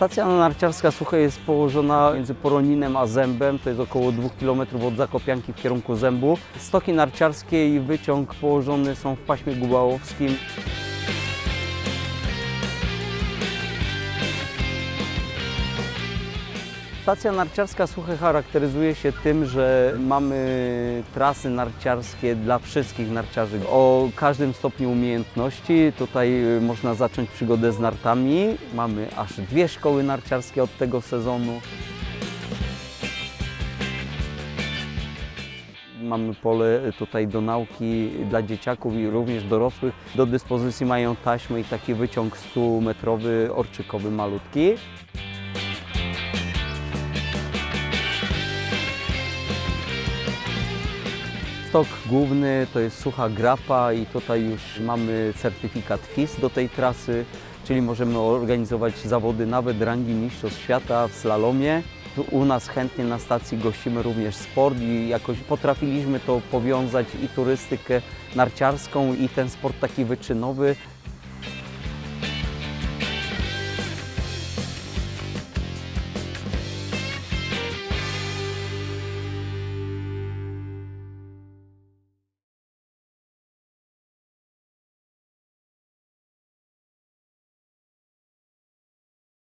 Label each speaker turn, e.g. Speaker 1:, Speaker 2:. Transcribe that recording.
Speaker 1: Stacja narciarska Suche jest położona między Poroninem a Zębem, to jest około 2 km od Zakopianki w kierunku Zębu. Stoki narciarskie i wyciąg położone są w paśmie gubałowskim. Stacja narciarska Suche charakteryzuje się tym, że mamy trasy narciarskie dla wszystkich narciarzy o każdym stopniu umiejętności. Tutaj y, można zacząć przygodę z nartami. Mamy aż dwie szkoły narciarskie od tego sezonu. Mamy pole tutaj do nauki dla dzieciaków i również dorosłych. Do dyspozycji mają taśmę i taki wyciąg 100-metrowy, orczykowy, malutki. Stok główny to jest sucha grapa i tutaj już mamy certyfikat FIS do tej trasy, czyli możemy organizować zawody nawet rangi Mistrzostw Świata w slalomie. U nas chętnie na stacji gościmy również sport i jakoś potrafiliśmy to powiązać i turystykę narciarską i ten sport taki wyczynowy,